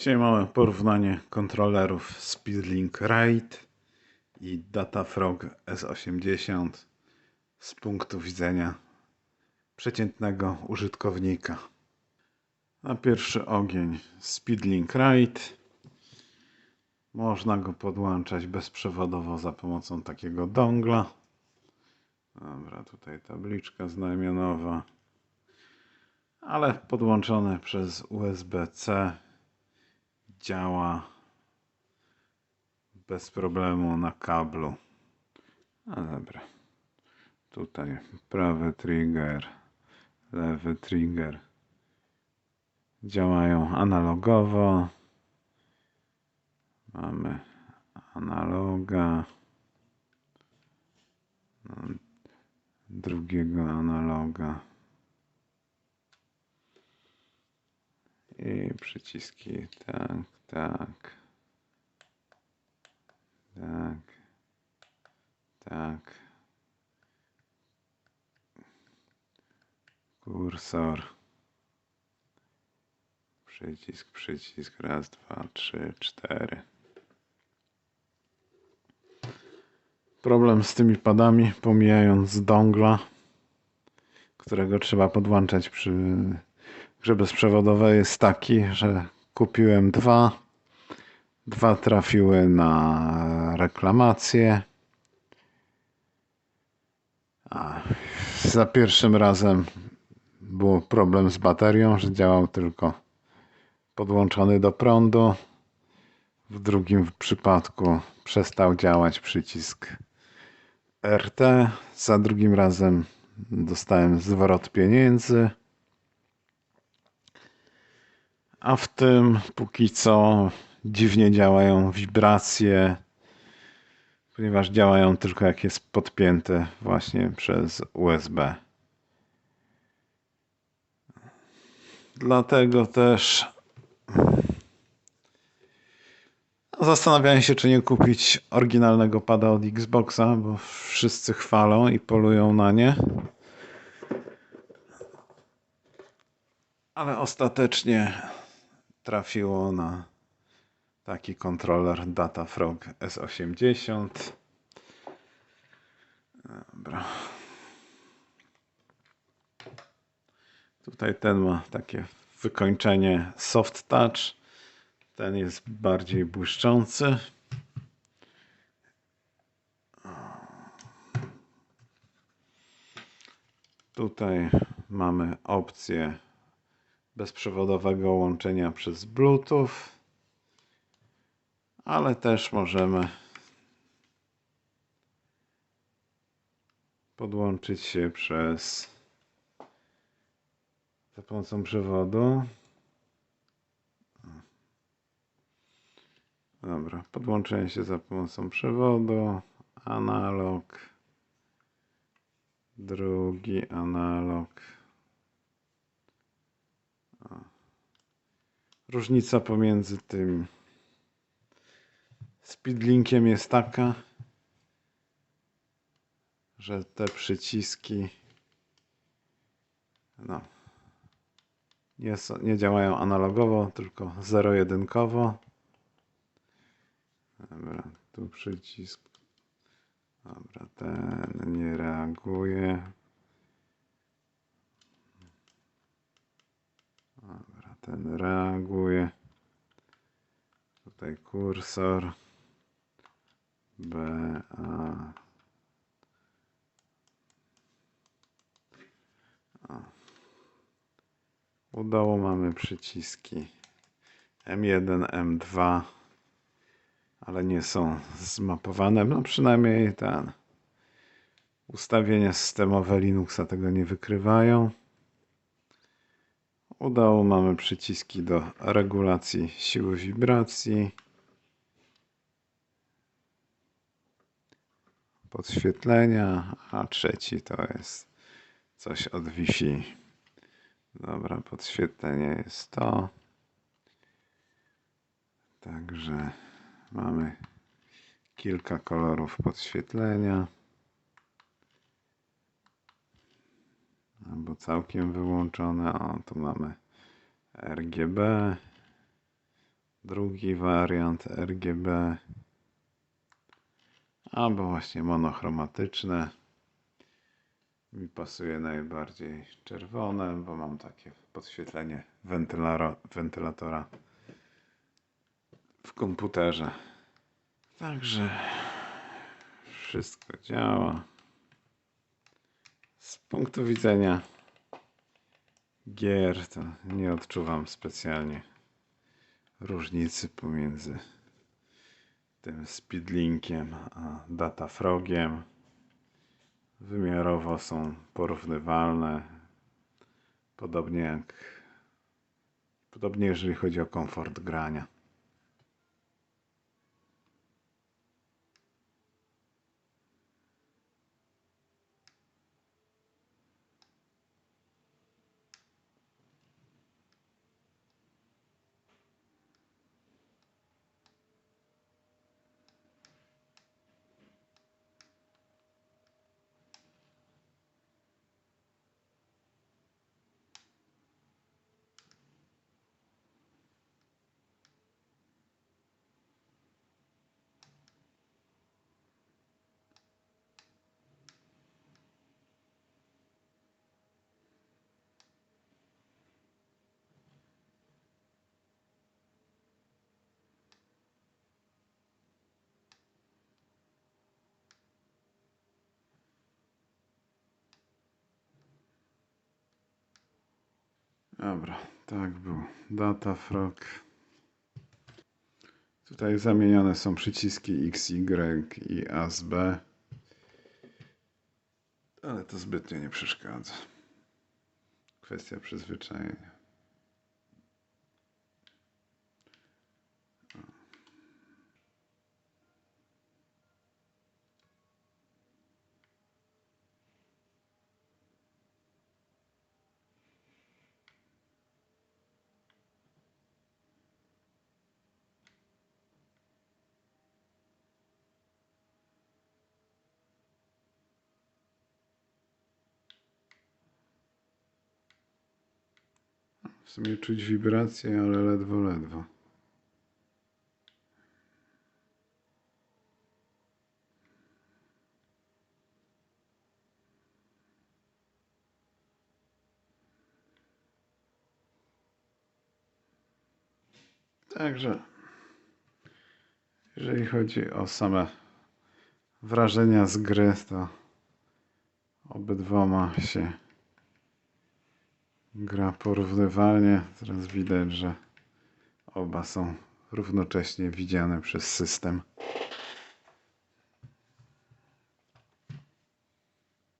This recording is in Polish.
Dzisiaj mamy porównanie kontrolerów Speedlink Ride i Datafrog S80 z punktu widzenia przeciętnego użytkownika. Na pierwszy ogień Speedlink Ride. Można go podłączać bezprzewodowo za pomocą takiego dongla. Dobra, tutaj tabliczka znamionowa. Ale podłączone przez USB-C działa bez problemu na kablu. No dobra. Tutaj prawy trigger, lewy trigger działają analogowo. Mamy analoga. Drugiego analoga. I przyciski tak, tak. Tak. Tak. Kursor. Przycisk, przycisk. Raz, dwa, trzy, cztery. Problem z tymi padami, pomijając dongla, którego trzeba podłączać przy grze bezprzewodowej, jest taki, że kupiłem dwa. Dwa trafiły na reklamację. A za pierwszym razem był problem z baterią, że działał tylko podłączony do prądu. W drugim przypadku przestał działać przycisk RT. Za drugim razem dostałem zwrot pieniędzy. A w tym póki co dziwnie działają wibracje, ponieważ działają tylko jak jest podpięte właśnie przez USB. Dlatego też zastanawiałem się, czy nie kupić oryginalnego pada od Xboxa, bo wszyscy chwalą i polują na nie. Ale ostatecznie trafiło na taki kontroler Datafrog S80. Dobra. Tutaj ten ma takie wykończenie soft touch. Ten jest bardziej błyszczący. Tutaj mamy opcję bezprzewodowego łączenia przez Bluetooth, ale też możemy podłączyć się przez za pomocą przewodu. Dobra, podłączenie się za pomocą przewodu, analog, drugi analog. Różnica pomiędzy tym speedlinkiem jest taka, że te przyciski no, nie, są, nie działają analogowo, tylko zero-jedynkowo. Dobra, tu przycisk. Dobra, ten nie reaguje. Ten reaguje. Tutaj kursor. B, A. A. U dołu mamy przyciski M1, M2, ale nie są zmapowane. No przynajmniej ten ustawienia systemowe Linuxa tego nie wykrywają. U dołu mamy przyciski do regulacji siły wibracji. Podświetlenia, a trzeci to jest coś od Wi-Fi. Dobra, podświetlenie jest to. Także mamy kilka kolorów podświetlenia. Albo całkiem wyłączone. O, tu mamy RGB. drugi wariant RGB albo właśnie monochromatyczne. Mi pasuje najbardziej czerwone, bo mam takie podświetlenie wentylatora w komputerze. Także wszystko działa. Z punktu widzenia gier to nie odczuwam specjalnie różnicy pomiędzy tym Speedlinkiem a Datafrogiem. Wymiarowo są porównywalne. Podobnie jak podobnie jeżeli chodzi o komfort grania. Dobra, tak było. Datafrog. Tutaj zamienione są przyciski X, Y i A z B. Ale to zbytnio nie przeszkadza. Kwestia przyzwyczajenia. W sumie czuć wibracje, ale ledwo, ledwo. Także, jeżeli chodzi o same wrażenia z gry, to obydwoma się gra porównywalnie. Teraz widać, że oba są równocześnie widziane przez system.